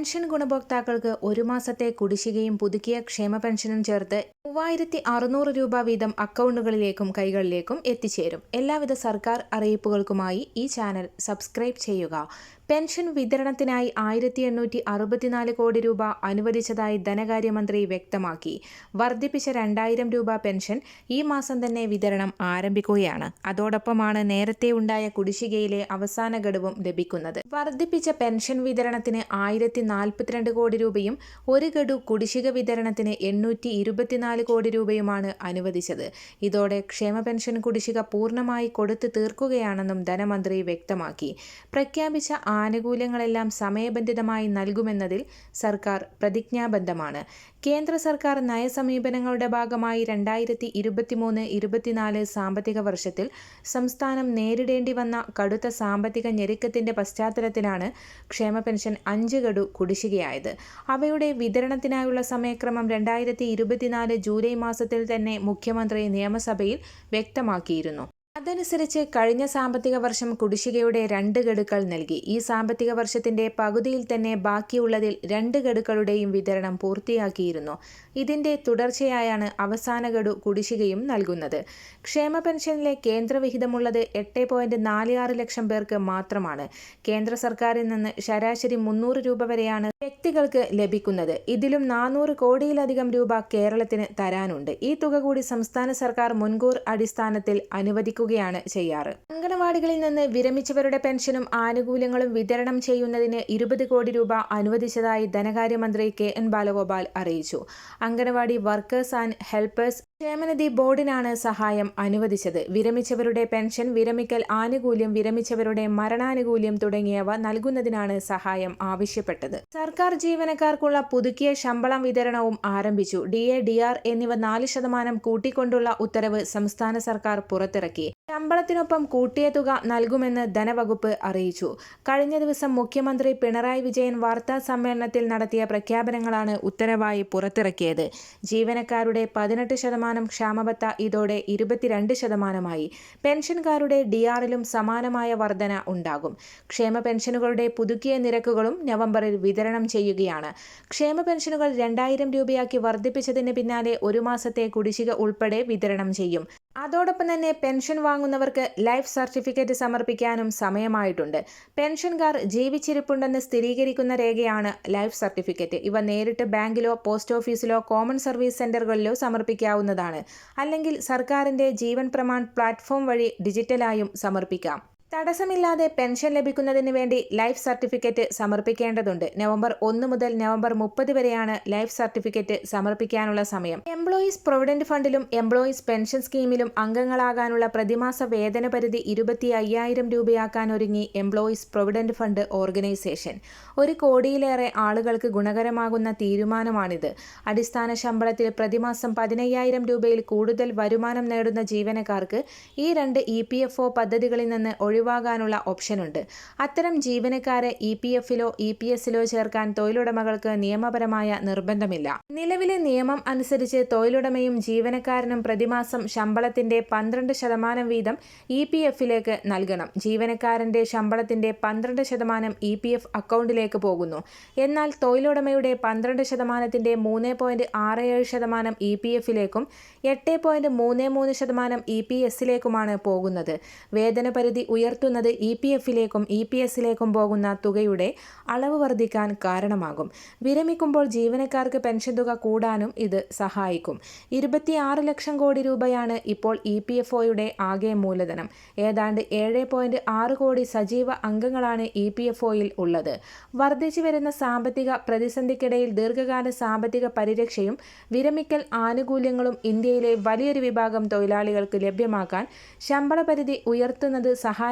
Pension ഗുണഭോക്താക്കൾക്ക് ഒരു മാസത്തെ കുടിശ്ശികയും പുതുക്കിയ ക്ഷേമ പെൻഷനും ചേർത്ത് മൂവായിരത്തി അറുന്നൂറ് രൂപ വീതം അക്കൗണ്ടുകളിലേക്കും കൈകളിലേക്കും എത്തിച്ചേരും. എല്ലാവിധ സർക്കാർ അറിയിപ്പുകൾക്കുമായി ഈ ചാനൽ സബ്സ്ക്രൈബ് ചെയ്യുക. പെൻഷൻ വിതരണത്തിനായി ആയിരത്തി എണ്ണൂറ്റി അറുപത്തിനാല് കോടി രൂപ അനുവദിച്ചതായി ധനകാര്യമന്ത്രി വ്യക്തമാക്കി. വർദ്ധിപ്പിച്ച രണ്ടായിരം രൂപ പെൻഷൻ ഈ മാസം തന്നെ വിതരണം ആരംഭിക്കുകയാണ്. അതോടൊപ്പമാണ് നേരത്തെ ഉണ്ടായ കുടിശ്ശികയിലെ അവസാന ഗഡുവും ലഭിക്കുന്നത്. വർദ്ധിപ്പിച്ച പെൻഷൻ വിതരണത്തിന് ആയിരത്തി നാൽപ്പത്തിരണ്ട് കോടി രൂപയും ഒരു ഗഡു കുടിശ്ശിക വിതരണത്തിന് എണ്ണൂറ്റി ഇരുപത്തിനാല് കോടി രൂപയുമാണ് അനുവദിച്ചത്. ഇതോടെ ക്ഷേമ പെൻഷൻ കുടിശ്ശിക പൂർണമായി കൊടുത്തു തീർക്കുകയാണെന്നും ധനമന്ത്രി വ്യക്തമാക്കി. പ്രഖ്യാപിച്ച ആനുകൂല്യങ്ങളെല്ലാം സമയബന്ധിതമായി നൽകുമെന്നതിൽ സർക്കാർ പ്രതിജ്ഞാബദ്ധമാണ്. കേന്ദ്ര സർക്കാർ നയസമീപനങ്ങളുടെ ഭാഗമായി രണ്ടായിരത്തി ഇരുപത്തിമൂന്ന് ഇരുപത്തിനാല് സാമ്പത്തിക വർഷത്തിൽ സംസ്ഥാനം നേരിടേണ്ടി വന്ന കടുത്ത സാമ്പത്തിക ഞെരുക്കത്തിന്റെ പശ്ചാത്തലത്തിലാണ് ക്ഷേമ പെൻഷൻ അഞ്ച് ഗഡു കുടിശ്ശികയായത്. അവയുടെ വിതരണത്തിനായുള്ള സമയക്രമം രണ്ടായിരത്തി ഇരുപത്തിനാല് ജൂലൈ മാസത്തിൽ തന്നെ മുഖ്യമന്ത്രി നിയമസഭയിൽ വ്യക്തമാക്കിയിരുന്നു. അതനുസരിച്ച് കഴിഞ്ഞ സാമ്പത്തിക വർഷം കുടിശ്ശികയുടെ രണ്ട് ഗഡുക്കൾ നൽകി. ഈ സാമ്പത്തിക വർഷത്തിന്റെ പകുതിയിൽ തന്നെ ബാക്കിയുള്ളതിൽ രണ്ട് ഗഡുക്കളുടെയും വിതരണം പൂർത്തിയാക്കിയിരുന്നു. ഇതിന്റെ തുടർച്ചയായാണ് അവസാന ഗഡു കുടിശ്ശികയും നൽകുന്നത്. ക്ഷേമ പെൻഷനിലെ കേന്ദ്രവിഹിതമുള്ളത് എട്ട് പോയിന്റ് നാല് ആറ് ലക്ഷം പേർക്ക് മാത്രമാണ്. കേന്ദ്ര സർക്കാരിൽ നിന്ന് ശരാശരി മുന്നൂറ് രൂപ വരെയാണ് വ്യക്തികൾക്ക് ലഭിക്കുന്നത്. ഇതിലും നാനൂറ് കോടിയിലധികം രൂപ കേരളത്തിന് തരാനുണ്ട്. ഈ തുക കൂടി സംസ്ഥാന സർക്കാർ മുൻകൂർ അടിസ്ഥാനത്തിൽ അനുവദിക്കുകയാണ് ചെയ്യാറ്. അംഗനവാടികളിൽ നിന്ന് വിരമിച്ചവരുടെ പെൻഷനും ആനുകൂല്യങ്ങളും വിതരണം ചെയ്യുന്നതിന് ഇരുപത് കോടി രൂപ അനുവദിച്ചതായി ധനകാര്യമന്ത്രി കെ എൻ ബാലഗോപാൽ അറിയിച്ചു. അംഗനവാടി വർക്കേഴ്സ് ആൻഡ് ഹെൽപ്പേഴ്സ് ക്ഷേമനിധി ബോർഡിനാണ് സഹായം അനുവദിച്ചത്. വിരമിച്ചവരുടെ പെൻഷൻ വിരമിക്കൽ ആനുകൂല്യം വിരമിച്ചവരുടെ മരണാനുകൂല്യം തുടങ്ങിയവ നൽകുന്നതിനാണ് സഹായം ആവശ്യപ്പെട്ടത്. സർക്കാർ ജീവനക്കാർക്കുള്ള പുതുക്കിയ ശമ്പളം വിതരണവും ആരംഭിച്ചു. ഡി എ ഡി ആർ എന്നിവ നാല് ശതമാനം കൂട്ടിക്കൊണ്ടുള്ള ഉത്തരവ് സംസ്ഥാന സർക്കാർ പുറത്തിറക്കി. ശമ്പളത്തിനൊപ്പം കൂട്ടിയ തുക നൽകുമെന്ന് ധനവകുപ്പ് അറിയിച്ചു. കഴിഞ്ഞ ദിവസം മുഖ്യമന്ത്രി പിണറായി വിജയൻ വാർത്താ സമ്മേളനത്തിൽ നടത്തിയ പ്രഖ്യാപനങ്ങളാണ് ഉത്തരവായി പുറത്തിറക്കിയത്. ജീവനക്കാരുടെ പതിനെട്ട് ശതമാനം ക്ഷാമബത്ത ഇതോടെ ഇരുപത്തിരണ്ട് ശതമാനമായി. പെൻഷൻകാരുടെ ഡി ആറിലും സമാനമായ വർധന ഉണ്ടാകും. ക്ഷേമ പെൻഷനുകളുടെ പുതുക്കിയ നിരക്കുകളും നവംബറിൽ വിതരണം ചെയ്യുകയാണ്. ക്ഷേമ പെൻഷനുകൾ രണ്ടായിരം രൂപയാക്കി വർദ്ധിപ്പിച്ചതിന് പിന്നാലെ ഒരു മാസത്തെ കുടിശ്ശിക ഉൾപ്പെടെ വിതരണം ചെയ്യും. അതോടൊപ്പം തന്നെ പെൻഷൻ വാങ്ങുന്നവർക്ക് ലൈഫ് സർട്ടിഫിക്കറ്റ് സമർപ്പിക്കാനും സമയമായിട്ടുണ്ട്. പെൻഷൻകാർ ജീവിച്ചിരിപ്പുണ്ടെന്ന് സ്ഥിരീകരിക്കുന്ന രേഖയാണ് ലൈഫ് സർട്ടിഫിക്കറ്റ്. ഇവ നേരിട്ട് ബാങ്കിലോ പോസ്റ്റ് ഓഫീസിലോ കോമൺ സർവീസ് സെന്ററുകളിലോ സമർപ്പിക്കാവുന്നതാണ്. അല്ലെങ്കിൽ സർക്കാരിന്റെ ജീവൻ പ്രമാൺ പ്ലാറ്റ്ഫോം വഴി ഡിജിറ്റലായും സമർപ്പിക്കാം. തടസ്സമില്ലാതെ പെൻഷൻ ലഭിക്കുന്നതിന് വേണ്ടി ലൈഫ് സർട്ടിഫിക്കറ്റ് സമർപ്പിക്കേണ്ടതുണ്ട്. നവംബർ ഒന്ന് മുതൽ നവംബർ മുപ്പത് വരെയാണ് ലൈഫ് സർട്ടിഫിക്കറ്റ് സമർപ്പിക്കാനുള്ള സമയം. എംപ്ലോയീസ് പ്രൊവിഡന്റ് ഫണ്ടിലും എംപ്ലോയീസ് പെൻഷൻ സ്കീമിലും അംഗങ്ങളാകാനുള്ള പ്രതിമാസ വേതന പരിധി ഇരുപത്തി അയ്യായിരം രൂപയാക്കാൻ ഒരുങ്ങി എംപ്ലോയീസ് പ്രൊവിഡന്റ് ഫണ്ട് ഓർഗനൈസേഷൻ. ഒരു കോടിയിലേറെ ആളുകൾക്ക് ഗുണകരമാകുന്ന തീരുമാനമാണിത്. അടിസ്ഥാന ശമ്പളത്തിൽ പ്രതിമാസം പതിനയ്യായിരം രൂപയിൽ കൂടുതൽ വരുമാനം നേടുന്ന ജീവനക്കാർക്ക് ഈ രണ്ട് ഇ പദ്ധതികളിൽ നിന്ന് ഒഴിവാകാനുള്ള ഓപ്ഷനുണ്ട്. അത്തരം ജീവനക്കാരെ ഇ പി എഫിലോ ഇ പി എസിലോ ചേർക്കാൻ തൊഴിലുടമകൾക്ക് നിയമപരമായ നിർബന്ധമില്ല. നിലവിലെ നിയമം അനുസരിച്ച് തൊഴിലുടമയും ജീവനക്കാരനും പ്രതിമാസം ശമ്പളത്തിന്റെ പന്ത്രണ്ട് ശതമാനം വീതം ഇ പി എഫിലേക്ക് നൽകണം. ജീവനക്കാരന്റെ ശമ്പളത്തിന്റെ പന്ത്രണ്ട് ശതമാനം ഇ പി എഫ് അക്കൗണ്ടിലേക്ക് പോകുന്നു. എന്നാൽ തൊഴിലുടമയുടെ പന്ത്രണ്ട് ശതമാനത്തിന്റെ മൂന്ന് പോയിന്റ് ആറ് ഏഴ് ശതമാനം ഇ പി എഫിലേക്കും എട്ട് പോയിന്റ് മൂന്ന് മൂന്ന് ശതമാനം ഇ പി എസിലേക്കുമാണ് പോകുന്നത്. വേതന പരിധി ഉയർത്തുന്നത് ഇ പി എഫിലേക്കും ഇ പി എസിലേക്കും പോകുന്ന തുകയുടെ അളവ് വർദ്ധിക്കാൻ കാരണമാകും. വിരമിക്കുമ്പോൾ ജീവനക്കാർക്ക് പെൻഷൻ തുക കൂടാനും ഇത് സഹായിക്കും. ഇരുപത്തിയാറ് ലക്ഷം കോടി രൂപയാണ് ഇപ്പോൾ ഇ പി എഫ് ഒയുടെ ആകെ മൂലധനം. ഏതാണ്ട് ഏഴ് പോയിന്റ് ആറ് കോടി സജീവ അംഗങ്ങളാണ് ഇ പി എഫ് ഒയിൽ ഉള്ളത്. വർദ്ധിച്ചു വരുന്ന സാമ്പത്തിക പ്രതിസന്ധിക്കിടയിൽ ദീർഘകാല സാമ്പത്തിക പരിരക്ഷയും വിരമിക്കൽ ആനുകൂല്യങ്ങളും ഇന്ത്യയിലെ വലിയൊരു വിഭാഗം തൊഴിലാളികൾക്ക് ലഭ്യമാക്കാൻ ശമ്പള പരിധി ഉയർത്തുന്നത്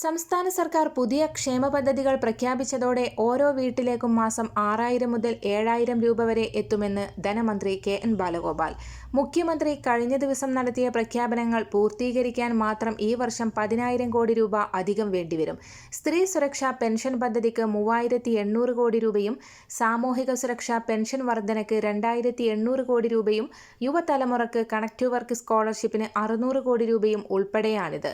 സംസ്ഥാന സർക്കാർ പുതിയ ക്ഷേമ പദ്ധതികൾ പ്രഖ്യാപിച്ചതോടെ ഓരോ വീട്ടിലേക്കും മാസം ആറായിരം മുതൽ ഏഴായിരം രൂപ വരെ എത്തുമെന്ന് ധനമന്ത്രി കെ എൻ ബാലഗോപാൽ. മുഖ്യമന്ത്രി കഴിഞ്ഞ ദിവസം നടത്തിയ പ്രഖ്യാപനങ്ങൾ പൂർത്തീകരിക്കാൻ മാത്രം ഈ വർഷം പതിനായിരം കോടി രൂപ അധികം വേണ്ടിവരും. സ്ത്രീ സുരക്ഷാ പെൻഷൻ പദ്ധതിക്ക് മൂവായിരത്തി എണ്ണൂറ് കോടി രൂപയും സാമൂഹിക സുരക്ഷാ പെൻഷൻ വർധനയ്ക്ക് രണ്ടായിരത്തി എണ്ണൂറ് കോടി രൂപയും യുവതലമുറക്ക് കണക്റ്റീവ് വർക്ക് സ്കോളർഷിപ്പിന് അറുന്നൂറ് കോടി രൂപയും ഉൾപ്പെടെയാണിത്.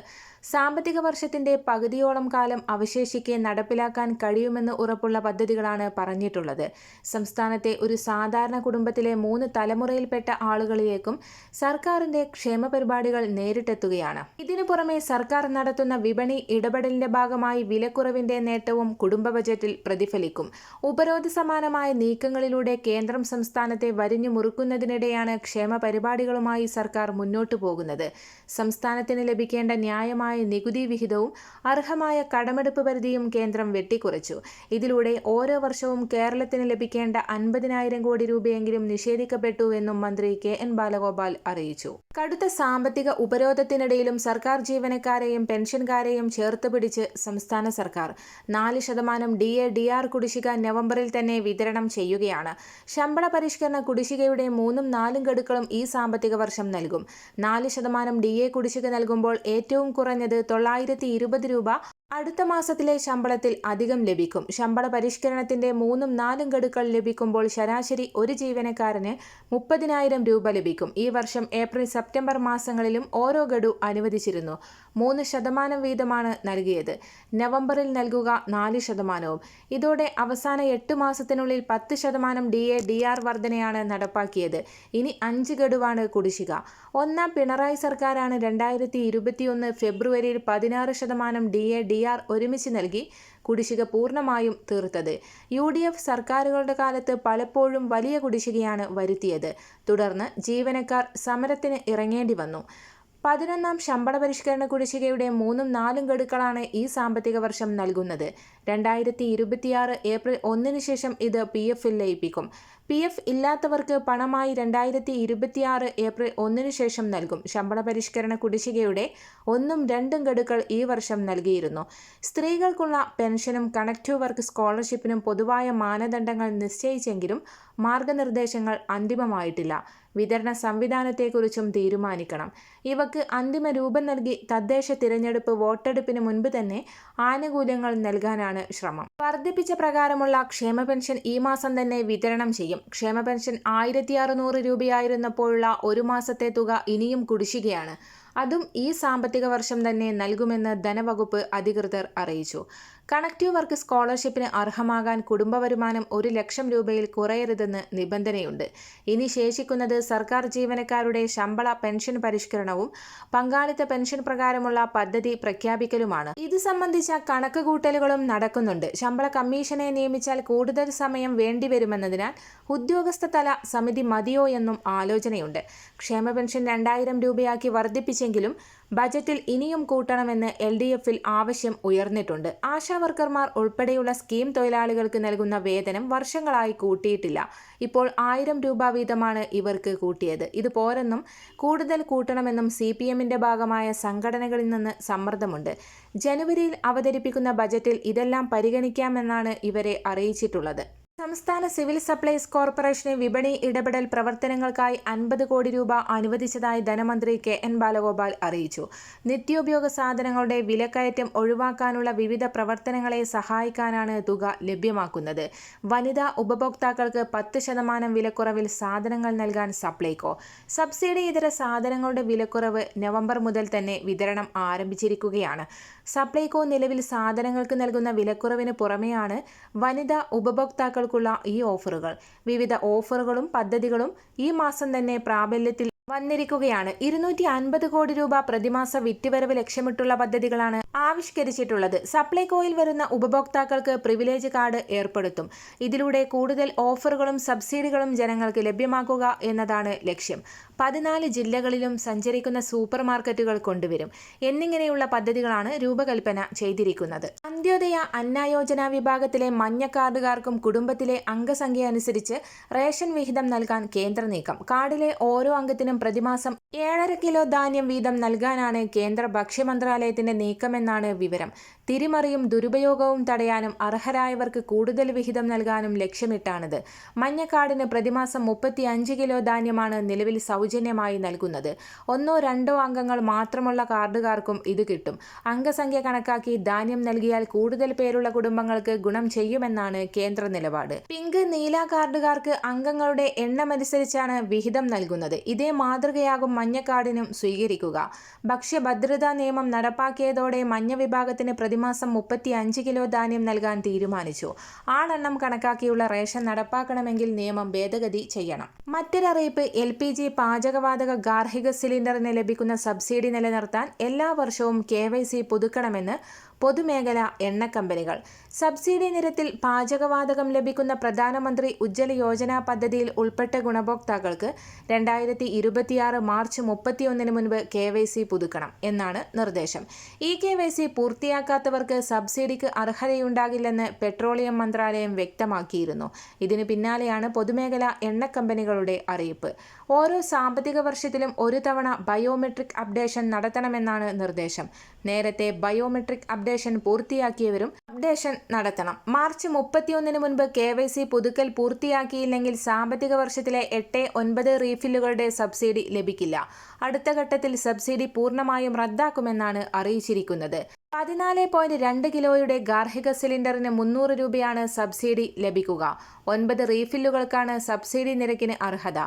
സാമ്പത്തിക വർഷത്തിന്റെ പകുതിയോളം കാലം അവശേഷിക്കെ നടപ്പിലാക്കാൻ കഴിയുമെന്ന് ഉറപ്പുള്ള പദ്ധതികളാണ് പറഞ്ഞിട്ടുള്ളത്. സംസ്ഥാനത്തെ ഒരു സാധാരണ കുടുംബത്തിലെ മൂന്ന് തലമുറയിൽപ്പെട്ട ആളുകളിലേക്കും സർക്കാരിന്റെ ക്ഷേമ പരിപാടികൾ നേരിട്ടെത്തുകയാണ്. ഇതിനു പുറമെ സർക്കാർ നടത്തുന്ന വിപണി ഇടപെടലിന്റെ ഭാഗമായി വിലക്കുറവിന്റെ നേട്ടവും കുടുംബ ബജറ്റിൽ പ്രതിഫലിക്കും. ഉപരോധ സമാനമായ നീക്കങ്ങളിലൂടെ കേന്ദ്രം സംസ്ഥാനത്തെ വരിഞ്ഞു മുറുക്കുന്നതിനിടെയാണ് ക്ഷേമ പരിപാടികളുമായി സർക്കാർ മുന്നോട്ടു പോകുന്നത്. സംസ്ഥാനത്തിന് ലഭിക്കേണ്ട ന്യായമായ നികുതി വിഹിതവും അർഹമായ കടമെടുപ്പ് പരിധിയും കേന്ദ്രം വെട്ടിക്കുറച്ചു. ഇതിലൂടെ ഓരോ വർഷവും കേരളത്തിന് ലഭിക്കേണ്ട അൻപതിനായിരം കോടി രൂപയെങ്കിലും നിഷേധിക്കപ്പെട്ടുവെന്നും മന്ത്രി കെ എൻ ബാലഗോപാൽ അറിയിച്ചു. കടുത്ത സാമ്പത്തിക ഉപരോധത്തിനിടയിലും സർക്കാർ ജീവനക്കാരെയും പെൻഷൻകാരെയും ചേർത്ത് പിടിച്ച് സംസ്ഥാന സർക്കാർ. നാല് ശതമാനം ഡി എ ഡി ആർ കുടിശ്ശിക നവംബറിൽ തന്നെ വിതരണം ചെയ്യുകയാണ്. ശമ്പള പരിഷ്കരണ കുടിശ്ശികയുടെ മൂന്നും നാലും ഗഡുക്കളും ഈ സാമ്പത്തിക വർഷം നൽകും. നാല് ശതമാനം ഡി എ കുടിശ്ശിക നൽകുമ്പോൾ ഏറ്റവും കുറഞ്ഞത് തൊള്ളായിരത്തി ഇരുപത് രൂപ അടുത്ത മാസത്തിലെ ശമ്പളത്തിൽ അധികം ലഭിക്കും. ശമ്പള പരിഷ്കരണത്തിന്റെ മൂന്നും നാലും ഗഡുക്കൾ ലഭിക്കുമ്പോൾ ശരാശരി ഒരു ജീവനക്കാരന് മുപ്പതിനായിരം രൂപ ലഭിക്കും. ഈ വർഷം ഏപ്രിൽ സെപ്റ്റംബർ മാസങ്ങളിലും ഓരോ ഗഡു അനുവദിച്ചിരുന്നു. മൂന്ന് ശതമാനം വീതമാണ് നൽകിയത്. നവംബറിൽ നൽകുക നാല് ശതമാനവും. ഇതോടെ അവസാന എട്ട് മാസത്തിനുള്ളിൽ പത്ത് ശതമാനം ഡി എ ഡി ആർ വർധനയാണ് നടപ്പാക്കിയത്. ഇനി അഞ്ച് ഗഡുവാണ് കുടിശ്ശിക. ഒന്നാം പിണറായി സർക്കാരാണ് രണ്ടായിരത്തി ഇരുപത്തിയൊന്ന് ഫെബ്രുവരിയിൽ പതിനാറ് ശതമാനം ഡി എ ഡി ആർ ഒരുമിച്ച് നൽകി കുടിശ്ശിക പൂർണമായും തീർത്തത്. യു ഡി എഫ് സർക്കാരുകളുടെ കാലത്ത് പലപ്പോഴും വലിയ കുടിശ്ശികയാണ് വരുത്തിയത്. തുടർന്ന് ജീവനക്കാർ സമരത്തിന് ഇറങ്ങേണ്ടി വന്നു. പതിനൊന്നാം ശമ്പള പരിഷ്കരണ കുടിശ്ശികയുടെ മൂന്നും നാലും ഗഡുക്കളാണ് ഈ സാമ്പത്തിക വർഷം നൽകുന്നത്. രണ്ടായിരത്തി ഇരുപത്തിയാറ് ഏപ്രിൽ ഒന്നിന് ശേഷം ഇത് പി എഫിൽ ലയിപ്പിക്കും. പി എഫ് ഇല്ലാത്തവർക്ക് പണമായി രണ്ടായിരത്തി ഇരുപത്തിയാറ് ഏപ്രിൽ ഒന്നിനു ശേഷം നൽകും. ശമ്പള പരിഷ്കരണ കുടിശ്ശികയുടെ ഒന്നും രണ്ടും ഗഡുക്കൾ ഈ വർഷം നൽകിയിരുന്നു. സ്ത്രീകൾക്കുള്ള പെൻഷനും കണക്റ്റീവ് വർക്ക് സ്കോളർഷിപ്പിനും പൊതുവായ മാനദണ്ഡങ്ങൾ നിശ്ചയിച്ചെങ്കിലും മാർഗനിർദ്ദേശങ്ങൾ അന്തിമമായിട്ടില്ല. വിതരണ സംവിധാനത്തെക്കുറിച്ചും തീരുമാനിക്കണം. ഇവക്ക് അന്തിമ രൂപം നൽകി തദ്ദേശ തിരഞ്ഞെടുപ്പ് വോട്ടെടുപ്പിന് മുൻപ് തന്നെ ആനുകൂല്യങ്ങൾ നൽകാനാണ് ശ്രമം. വർദ്ധിപ്പിച്ച പ്രകാരമുള്ള ക്ഷേമ പെൻഷൻ ഈ മാസം തന്നെ വിതരണം ചെയ്യും. ക്ഷേമ പെൻഷൻ ആയിരത്തി അറുന്നൂറ് രൂപയായിരുന്നപ്പോഴുള്ള ഒരു മാസത്തെ തുക ഇനിയും കുടിശ്ശികയാണ്. അതും ഈ സാമ്പത്തിക വർഷം തന്നെ നൽകുമെന്ന് ധനവകുപ്പ് അധികൃതർ അറിയിച്ചു. കണക്റ്റീവ് വർക്ക് സ്കോളർഷിപ്പിന് അർഹമാകാൻ കുടുംബ വരുമാനം ഒരു ലക്ഷം രൂപയിൽ കുറയരുതെന്ന് നിബന്ധനയുണ്ട്. ഇനി ശേഷിക്കുന്നത് സർക്കാർ ജീവനക്കാരുടെ ശമ്പള പെൻഷൻ പരിഷ്കരണവും പങ്കാളിത്ത പെൻഷൻ പ്രകാരമുള്ള പദ്ധതി പ്രഖ്യാപിക്കലുമാണ്. ഇത് സംബന്ധിച്ച കണക്കുകൂട്ടലുകളും നടക്കുന്നുണ്ട്. ശമ്പള കമ്മീഷനെ നിയമിച്ചാൽ കൂടുതൽ സമയം വേണ്ടിവരുമെന്നതിനാൽ ഉദ്യോഗസ്ഥ തല സമിതി മതിയോ എന്നും ആലോചനയുണ്ട്. ക്ഷേമ പെൻഷൻ രണ്ടായിരം രൂപയാക്കി വർദ്ധിപ്പിച്ചെങ്കിലും ബജറ്റിൽ ഇനിയും കൂട്ടണമെന്ന് എൽ ഡി എഫിൽ ആവശ്യം ഉയർന്നിട്ടുണ്ട്. ആശാ വർക്കർമാർ ഉൾപ്പെടെയുള്ള സ്കീം തൊഴിലാളികൾക്ക് നൽകുന്ന വേതനം വർഷങ്ങളായി കൂട്ടിയിട്ടില്ല. ഇപ്പോൾ ആയിരം രൂപ വീതമാണ് ഇവർക്ക് കൂട്ടിയത്. ഇത് പോരെന്നും കൂടുതൽ കൂട്ടണമെന്നും സി പി എമ്മിന്റെ ഭാഗമായ സംഘടനകളിൽ നിന്ന് സമ്മർദ്ദമുണ്ട്. ജനുവരിയിൽ അവതരിപ്പിക്കുന്ന ബജറ്റിൽ ഇതെല്ലാം പരിഗണിക്കാമെന്നാണ് ഇവരെ അറിയിച്ചിട്ടുള്ളത്. സംസ്ഥാന സിവിൽ സപ്ലൈസ് കോർപ്പറേഷന് വിപണി ഇടപെടൽ പ്രവർത്തനങ്ങൾക്കായി അൻപത് കോടി രൂപ അനുവദിച്ചതായി ധനമന്ത്രി കെ എൻ ബാലഗോപാൽ അറിയിച്ചു. നിത്യോപയോഗ സാധനങ്ങളുടെ വിലക്കയറ്റം ഒഴിവാക്കാനുള്ള വിവിധ പ്രവർത്തനങ്ങളെ സഹായിക്കാനാണ് തുക ലഭ്യമാക്കുന്നത്. വനിതാ ഉപഭോക്താക്കൾക്ക് പത്ത് ശതമാനം വിലക്കുറവിൽ സാധനങ്ങൾ നൽകാൻ സപ്ലൈകോ. സബ്സിഡി ഇതര സാധനങ്ങളുടെ വിലക്കുറവ് നവംബർ മുതൽ തന്നെ വിതരണം ആരംഭിച്ചിരിക്കുകയാണ്. സപ്ലൈകോ നിലവിൽ സാധനങ്ങൾക്ക് നൽകുന്ന വിലക്കുറവിന് പുറമെയാണ് വനിതാ ഉപഭോക്താക്കൾക്കുള്ള ഈ ഓഫറുകൾ. വിവിധ ഓഫറുകളും പദ്ധതികളും ഈ മാസം തന്നെ പ്രാബല്യത്തിൽ വന്നിരിക്കുകയാണ്. ഇരുന്നൂറ്റി അൻപത് കോടി രൂപ പ്രതിമാസ വിറ്റുവരവ് ലക്ഷ്യമിട്ടുള്ള പദ്ധതികളാണ് ആവിഷ്കരിച്ചിട്ടുള്ളത്. സപ്ലൈകോയിൽ വരുന്ന ഉപഭോക്താക്കൾക്ക് പ്രിവിലേജ് കാർഡ് ഏർപ്പെടുത്തും. ഇതിലൂടെ കൂടുതൽ ഓഫറുകളും സബ്സിഡികളും ജനങ്ങൾക്ക് ലഭ്യമാക്കുക എന്നതാണ് ലക്ഷ്യം. പതിനാല് ജില്ലകളിലും സഞ്ചരിക്കുന്ന സൂപ്പർ മാർക്കറ്റുകൾ കൊണ്ടുവരും. എന്നിങ്ങനെയുള്ള പദ്ധതികളാണ് രൂപകൽപ്പന ചെയ്തിരിക്കുന്നത്. അന്ത്യോദയ അന്നായോജന വിഭാഗത്തിലെ മഞ്ഞ കാർഡുകാർക്കും കുടുംബത്തിലെ അംഗസംഖ്യ അനുസരിച്ച് റേഷൻ വിഹിതം നൽകാൻ കേന്ദ്ര നീക്കം കാർഡിലെ ഓരോ അംഗത്തിനും പ്രതിമാസം ഏഴര കിലോ ധാന്യം വീതം നൽകാനാണ് കേന്ദ്ര ഭക്ഷ്യമന്ത്രാലയത്തിന്റെ നീക്കമെന്നാണ് വിവരം. തിരിമറിയും ദുരുപയോഗവും തടയാനും അർഹരായവർക്ക് കൂടുതൽ വിഹിതം നൽകാനും ലക്ഷ്യമിട്ടാണിത്. മഞ്ഞക്കാടിന് പ്രതിമാസം മുപ്പത്തി അഞ്ച് കിലോ ധാന്യമാണ് നിലവിൽ സൗജന്യമായി നൽകുന്നത്. ഒന്നോ രണ്ടോ അംഗങ്ങൾ മാത്രമുള്ള കാർഡുകാർക്കും ഇത് കിട്ടും. അംഗസംഖ്യ കണക്കാക്കി ധാന്യം നൽകിയാൽ കൂടുതൽ പേരുള്ള കുടുംബങ്ങൾക്ക് ഗുണം ചെയ്യുമെന്നാണ് കേന്ദ്ര നിലപാട്. പിങ്ക് നീല കാർഡുകാർക്ക് അംഗങ്ങളുടെ എണ്ണമനുസരിച്ചാണ് വിഹിതം നൽകുന്നത്. ഇതേ മാതൃകയാകും മഞ്ഞക്കാടിനും സ്വീകരിക്കുക. ഭക്ഷ്യഭദ്രതാ നിയമം നടപ്പാക്കിയതോടെ മഞ്ഞ വിഭാഗത്തിന് പ്രതിമാസം മുപ്പത്തി അഞ്ച് കിലോ ധാന്യം നൽകാൻ തീരുമാനിച്ചു. ആളെണ്ണം കണക്കാക്കിയുള്ള റേഷൻ നടപ്പാക്കണമെങ്കിൽ നിയമം ഭേദഗതി ചെയ്യണം. മറ്റൊരറിയിപ്പ് എൽ പി ജി പാചകവാതക ഗാർഹിക സിലിണ്ടറിന് ലഭിക്കുന്ന സബ്സിഡി നിലനിർത്താൻ എല്ലാ വർഷവും കെ വൈ സി പുതുക്കണമെന്ന് പൊതുമേഖല എണ്ണക്കമ്പനികൾ. സബ്സിഡി നിരത്തിൽ പാചകവാതകം ലഭിക്കുന്ന പ്രധാനമന്ത്രി ഉജ്ജ്വല യോജന പദ്ധതിയിൽ ഉൾപ്പെട്ട ഗുണഭോക്താക്കൾക്ക് രണ്ടായിരത്തി ഇരുപത്തിയാറ് മാർച്ച് മുപ്പത്തിയൊന്നിന് മുൻപ് കെ വൈ സി പുതുക്കണം എന്നാണ് നിർദ്ദേശം. ഈ കെ വൈ സി പൂർത്തിയാക്കാത്തവർക്ക് സബ്സിഡിക്ക് അർഹതയുണ്ടാകില്ലെന്ന് പെട്രോളിയം മന്ത്രാലയം വ്യക്തമാക്കിയിരുന്നു. ഇതിന് പിന്നാലെയാണ് പൊതുമേഖല എണ്ണക്കമ്പനികളുടെ അറിയിപ്പ്. ഓരോ സാമ്പത്തിക വർഷത്തിലും ഒരു തവണ ബയോമെട്രിക് അപ്ഡേഷൻ നടത്തണമെന്നാണ് നിർദ്ദേശം. നേരത്തെ ബയോമെട്രിക് അപ്ഡേഷൻ പൂർത്തിയാക്കിയവരും അപ്ഡേഷൻ നടത്തണം. മാർച്ച് മുപ്പത്തിയൊന്നിന് മുൻപ് കെ വൈ സി പുതുക്കൽ പൂർത്തിയാക്കിയില്ലെങ്കിൽ സാമ്പത്തിക വർഷത്തിലെ എട്ട് ഒൻപത് റീഫില്ലുകളുടെ സബ്സിഡി ലഭിക്കില്ല. അടുത്ത ഘട്ടത്തിൽ സബ്സിഡി പൂർണമായും റദ്ദാക്കുമെന്നാണ് അറിയിച്ചിരിക്കുന്നത്. പതിനാല് പോയിന്റ് രണ്ട് കിലോയുടെ ഗാർഹിക സിലിണ്ടറിന് മുന്നൂറ് രൂപയാണ് സബ്സിഡി ലഭിക്കുക. ഒൻപത് റീഫില്ലുകൾക്കാണ് സബ്സിഡി നിരക്കിന് അർഹത.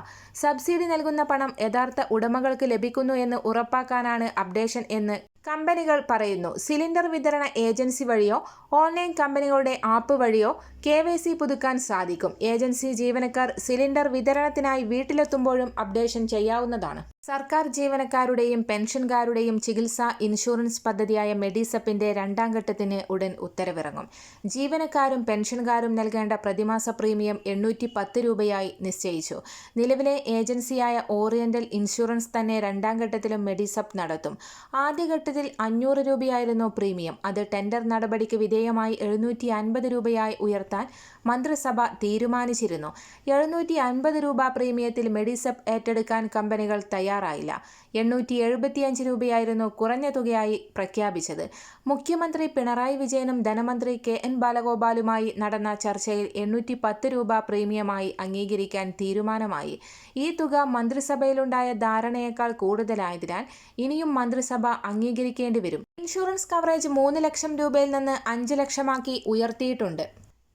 സബ്സിഡി നൽകുന്ന പണം യഥാർത്ഥ ഉടമകൾക്ക് ലഭിക്കുന്നു എന്ന് ഉറപ്പാക്കാനാണ് അപ്ഡേഷൻ എന്ന് കമ്പനികൾ പറയുന്നു. സിലിണ്ടർ വിതരണ ഏജൻസി വഴിയോ ഓൺലൈൻ കമ്പനികളുടെ ആപ്പ് വഴിയോ കെ വൈ സി പുതുക്കാൻ സാധിക്കും. ഏജൻസി ജീവനക്കാർ സിലിണ്ടർ വിതരണത്തിനായി വീട്ടിലെത്തുമ്പോഴും അപ്ഡേഷൻ ചെയ്യാവുന്നതാണ്. സർക്കാർ ജീവനക്കാരുടെയും പെൻഷൻകാരുടെയും ചികിത്സാ ഇൻഷുറൻസ് പദ്ധതിയായ മെഡിസപ്പിന്റെ രണ്ടാം ഘട്ടത്തിന് ഉടൻ ഉത്തരവിറങ്ങും. ജീവനക്കാരും പെൻഷൻകാരും നൽകേണ്ട പ്രതിമാസ പ്രീമിയം എണ്ണൂറ്റി പത്ത് രൂപയായി നിശ്ചയിച്ചു. നിലവിലെ ഏജൻസിയായ ഓറിയന്റൽ ഇൻഷുറൻസ് തന്നെ രണ്ടാം ഘട്ടത്തിലും മെഡിസപ്പ് നടത്തും. ആദ്യഘട്ടത്തിൽ അഞ്ഞൂറ് രൂപയായിരുന്നു പ്രീമിയം. അത് ടെൻഡർ നടപടിക്ക് വിധേയമായി എഴുന്നൂറ്റി അൻപത് രൂപയായി ഉയർത്താൻ മന്ത്രിസഭ തീരുമാനിച്ചിരുന്നു. എഴുന്നൂറ്റി അൻപത് രൂപ പ്രീമിയത്തിൽ മെഡിസപ്പ് ഏറ്റെടുക്കാൻ കമ്പനികൾ തയ്യാറായില്ല. എണ്ണൂറ്റി എഴുപത്തിയഞ്ച് രൂപയായിരുന്നു കുറഞ്ഞ തുകയായി പ്രഖ്യാപിച്ചത്. മുഖ്യമന്ത്രി പിണറായി വിജയനും ധനമന്ത്രി കെ എൻ ബാലഗോപാലുമായി നടന്ന ചർച്ചയിൽ എണ്ണൂറ്റി പത്ത് രൂപ പ്രീമിയമായി അംഗീകരിക്കാൻ തീരുമാനമായി. ഈ തുക മന്ത്രിസഭയിലുണ്ടായ ധാരണയേക്കാൾ കൂടുതലായതിനാൽ ഇനിയും മന്ത്രിസഭ അംഗീകരിക്കേണ്ടി വരും. ഇൻഷുറൻസ് കവറേജ് മൂന്ന് ലക്ഷം രൂപയിൽ നിന്ന് അഞ്ച് ലക്ഷമാക്കി ഉയർത്തിയിട്ടുണ്ട്.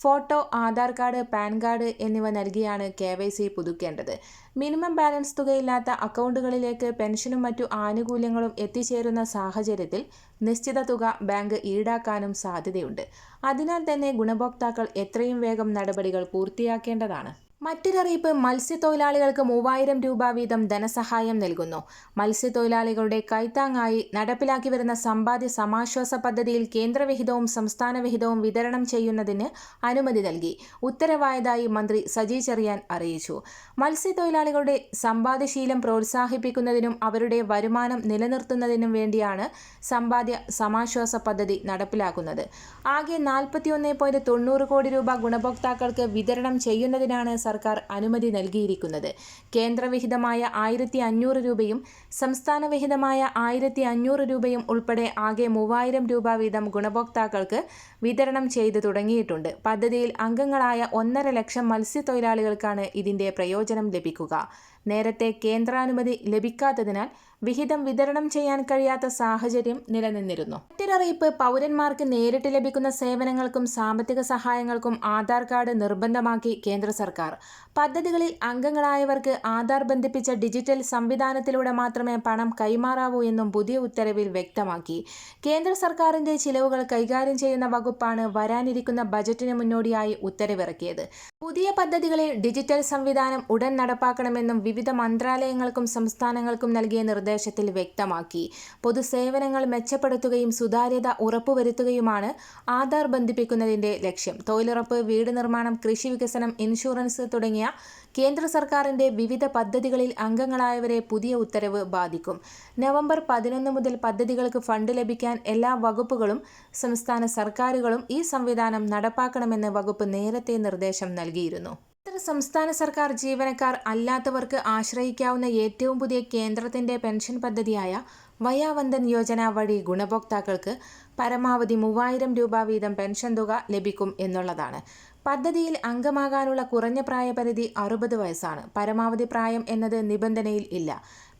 Photo Aadhaar card pan card എന്നിവ നൽകിയാണ് കെ വൈ സി പുതുക്കേണ്ടത്. മിനിമം ബാലൻസ് തുകയില്ലാത്ത അക്കൗണ്ടുകളിലേക്ക് പെൻഷനും മറ്റു ആനുകൂല്യങ്ങളും എത്തിച്ചേരുന്ന സാഹചര്യത്തിൽ നിശ്ചിത തുക ബാങ്ക് ഈടാക്കാനും സാധ്യതയുണ്ട്. അതിനാൽ തന്നെ ഗുണഭോക്താക്കൾ എത്രയും വേഗം നടപടികൾ പൂർത്തിയാക്കേണ്ടതാണ്. മറ്റൊരറിയിപ്പ് മത്സ്യത്തൊഴിലാളികൾക്ക് മൂവായിരം രൂപ വീതം ധനസഹായം നൽകുന്നു. മത്സ്യത്തൊഴിലാളികളുടെ കൈത്താങ്ങായി നടപ്പിലാക്കി വരുന്ന സമ്പാദ്യ സമാശ്വാസ പദ്ധതിയിൽ കേന്ദ്രവിഹിതവും സംസ്ഥാന വിഹിതവും വിതരണം ചെയ്യുന്നതിന് അനുമതി നൽകി. ഉത്തരവായതായി മന്ത്രി സജി ചെറിയാൻ അറിയിച്ചു. മത്സ്യത്തൊഴിലാളികളുടെ സമ്പാദ്യശീലം പ്രോത്സാഹിപ്പിക്കുന്നതിനും അവരുടെ വരുമാനം നിലനിർത്തുന്നതിനും വേണ്ടിയാണ് സമ്പാദ്യ സമാശ്വാസ പദ്ധതി നടപ്പിലാക്കുന്നത്. ആകെ നാൽപ്പത്തിയൊന്ന് കോടി രൂപ ഗുണഭോക്താക്കൾക്ക് വിതരണം ചെയ്യുന്നതിനാണ് സർക്കാർ അനുമതി നൽകിയിരിക്കുന്നത്. കേന്ദ്രവിഹിതമായ ആയിരത്തി അഞ്ഞൂറ് രൂപയും സംസ്ഥാന വിഹിതമായ ആയിരത്തി അഞ്ഞൂറ് രൂപയും ഉൾപ്പെടെ ആകെ മൂവായിരം രൂപ വീതം ഗുണഭോക്താക്കൾക്ക് വിതരണം ചെയ്തു തുടങ്ങിയിട്ടുണ്ട്. പദ്ധതിയിൽ അംഗങ്ങളായ ഒന്നര ലക്ഷം മത്സ്യത്തൊഴിലാളികൾക്കാണ് ഇതിന്റെ പ്രയോജനം ലഭിക്കുക. നേരത്തെ കേന്ദ്രാനുമതി ലഭിക്കാത്തതിനാൽ വിഹിതം വിതരണം ചെയ്യാൻ കഴിയാത്ത സാഹചര്യം നിലനിന്നിരുന്നു. മറ്റൊരറിയിപ്പ് പൗരന്മാർക്ക് നേരിട്ട് ലഭിക്കുന്ന സേവനങ്ങൾക്കും സാമ്പത്തിക സഹായങ്ങൾക്കും ആധാർ കാർഡ് നിർബന്ധമാക്കി കേന്ദ്ര സർക്കാർ. പദ്ധതികളിൽ അംഗങ്ങളായവർക്ക് ആധാർ ബന്ധിപ്പിച്ച ഡിജിറ്റൽ സംവിധാനത്തിലൂടെ മാത്രമേ പണം കൈമാറാവൂ എന്നും പുതിയ ഉത്തരവിൽ വ്യക്തമാക്കി. കേന്ദ്ര സർക്കാരിന്റെ ചിലവുകൾ കൈകാര്യം ചെയ്യുന്ന വകുപ്പാണ് വരാനിരിക്കുന്ന ബജറ്റിന് മുന്നോടിയായി ഉത്തരവിറക്കിയത്. പുതിയ പദ്ധതികളിൽ ഡിജിറ്റൽ സംവിധാനം ഉടൻ നടപ്പാക്കണമെന്നും വിവിധ മന്ത്രാലയങ്ങൾക്കും സംസ്ഥാനങ്ങൾക്കും നൽകിയ നിർദ്ദേശത്തിൽ വ്യക്തമാക്കി. പൊതുസേവനങ്ങൾ മെച്ചപ്പെടുത്തുകയും സുതാര്യത ഉറപ്പുവരുത്തുകയുമാണ് ആധാർ ബന്ധിപ്പിക്കുന്നതിന്റെ ലക്ഷ്യം. തൊഴിലുറപ്പ് വീട് നിർമ്മാണം കൃഷി വികസനം ഇൻഷുറൻസ് തുടങ്ങിയ കേന്ദ്ര സർക്കാരിന്റെ വിവിധ പദ്ധതികളിൽ അംഗങ്ങളായവരെ പുതിയ ഉത്തരവ് ബാധിക്കും. നവംബർ പതിനൊന്ന് മുതൽ പദ്ധതികൾക്ക് ഫണ്ട് ലഭിക്കാൻ എല്ലാ വകുപ്പുകളും സംസ്ഥാന സർക്കാരുകളും ഈ സംവിധാനം നടപ്പാക്കണമെന്ന് വകുപ്പ് നേരത്തെ നിർദ്ദേശം നൽകിയിരുന്നു. ഇതര സംസ്ഥാന സർക്കാർ ജീവനക്കാർ അല്ലാത്തവർക്ക് ആശ്രയിക്കാവുന്ന ഏറ്റവും പുതിയ കേന്ദ്രത്തിന്റെ പെൻഷൻ പദ്ധതിയായ വയാവന്തൻ യോജന വഴി ഗുണഭോക്താക്കൾക്ക് പരമാവധി മൂവായിരം രൂപ വീതം പെൻഷൻ തുക ലഭിക്കും എന്നുള്ളതാണ്. പദ്ധതിയിൽ അംഗമാകാനുള്ള കുറഞ്ഞ പ്രായപരിധി അറുപത് വയസ്സാണ്. പരമാവധി പ്രായം എന്നത് നിബന്ധനയിൽ ഇല്ല.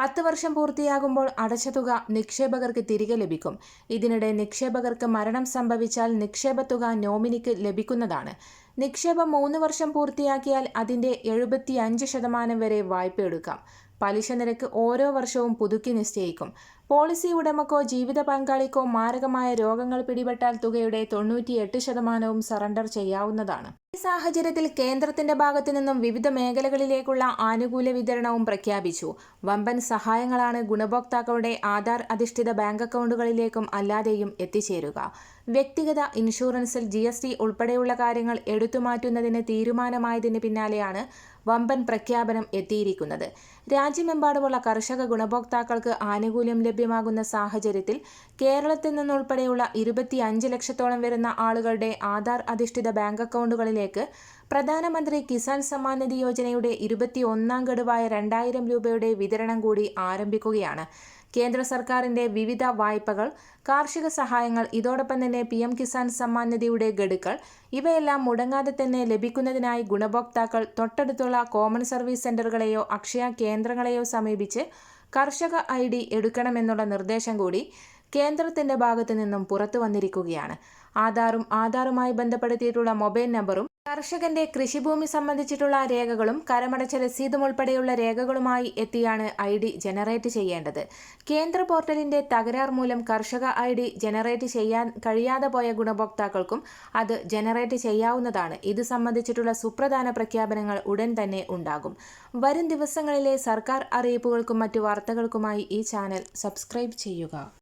പത്ത് വർഷം പൂർത്തിയാകുമ്പോൾ അടച്ച തുക നിക്ഷേപകർക്ക് തിരികെ ലഭിക്കും. ഇതിനിടെ നിക്ഷേപകർക്ക് മരണം സംഭവിച്ചാൽ നിക്ഷേപ തുക നോമിനിക്ക് ലഭിക്കുന്നതാണ്. നിക്ഷേപം മൂന്ന് വർഷം പൂർത്തിയാക്കിയാൽ അതിന്റെ എഴുപത്തി ശതമാനം വരെ വായ്പ എടുക്കാം പലിശ നിരക്ക് ഓരോ വർഷവും പുതുക്കി നിശ്ചയിക്കും. പോളിസി ഉടമക്കോ ജീവിത പങ്കാളിക്കോ മാരകമായ രോഗങ്ങൾ പിടിപെട്ടാൽ തുകയുടെ തൊണ്ണൂറ്റിയെട്ട് ശതമാനവും സറണ്ടർ ചെയ്യാവുന്നതാണ്. ഈ സാഹചര്യത്തിൽ കേന്ദ്രത്തിന്റെ ഭാഗത്തു നിന്നും വിവിധ മേഖലകളിലേക്കുള്ള ആനുകൂല വിതരണവും പ്രഖ്യാപിച്ചു. വമ്പൻ സഹായങ്ങളാണ് ഗുണഭോക്താക്കളുടെ ആധാർ അധിഷ്ഠിത ബാങ്ക് അക്കൗണ്ടുകളിലേക്കും അല്ലാതെയും എത്തിച്ചേരുക. വ്യക്തിഗത ഇൻഷുറൻസിൽ ജി എസ് ടി ഉൾപ്പെടെയുള്ള കാര്യങ്ങൾ എടുത്തുമാറ്റുന്നതിന് തീരുമാനമായതിന് പിന്നാലെയാണ് വമ്പൻ പ്രഖ്യാപനം എത്തിയിരിക്കുന്നത്. രാജ്യമെമ്പാടുമുള്ള കർഷക ഗുണഭോക്താക്കൾക്ക് ആനുകൂല്യം ലഭ്യമാകുന്ന സാഹചര്യത്തിൽ കേരളത്തിൽ നിന്നുൾപ്പെടെയുള്ള ഇരുപത്തി അഞ്ച് ലക്ഷത്തോളം വരുന്ന ആളുകളുടെ ആധാർ അധിഷ്ഠിത ബാങ്ക് അക്കൗണ്ടുകളിലേക്ക് പ്രധാനമന്ത്രി കിസാൻ സമ്മാൻ നിധി യോജനയുടെ ഇരുപത്തി ഒന്നാം ഗഡുവായ രണ്ടായിരം രൂപയുടെ വിതരണം കൂടി ആരംഭിക്കുകയാണ്. കേന്ദ്ര സർക്കാരിന്റെ വിവിധ വായ്പകൾ കാർഷിക സഹായങ്ങൾ ഇതോടൊപ്പം തന്നെ പി എം കിസാൻ സമ്മാൻ നിധിയുടെ ഗഡുക്കൾ ഇവയെല്ലാം മുടങ്ങാതെ തന്നെ ലഭിക്കുന്നതിനായി ഗുണഭോക്താക്കൾ തൊട്ടടുത്തുള്ള കോമൺ സർവീസ് സെന്ററുകളെയോ അക്ഷയ കേന്ദ്രങ്ങളെയോ സമീപിച്ച് കർഷക ഐ ഡി എടുക്കണമെന്നുള്ള നിർദ്ദേശം കൂടി കേന്ദ്രത്തിന്റെ ഭാഗത്തു നിന്നും പുറത്തു വന്നിരിക്കുകയാണ്. ആധാറും ആധാറുമായി ബന്ധപ്പെടുത്തിയിട്ടുള്ള മൊബൈൽ നമ്പറും കർഷകന്റെ കൃഷിഭൂമി സംബന്ധിച്ചിട്ടുള്ള രേഖകളും കരമടച്ച രസീതും ഉൾപ്പെടെയുള്ള രേഖകളുമായി എത്തിയാണ് ഐ ഡി ജനറേറ്റ് ചെയ്യേണ്ടത്. കേന്ദ്ര പോർട്ടലിന്റെ തകരാർ മൂലം കർഷക ഐ ഡി ജനറേറ്റ് ചെയ്യാൻ കഴിയാതെ പോയ ഗുണഭോക്താക്കൾക്കും അത് ജനറേറ്റ് ചെയ്യാവുന്നതാണ്. ഇത് സംബന്ധിച്ചിട്ടുള്ള സുപ്രധാന പ്രഖ്യാപനങ്ങൾ ഉടൻ തന്നെ ഉണ്ടാകും. വരും ദിവസങ്ങളിലെ സർക്കാർ അറിയിപ്പുകൾക്കും മറ്റു വാർത്തകൾക്കുമായി ഈ ചാനൽ സബ്സ്ക്രൈബ് ചെയ്യുക.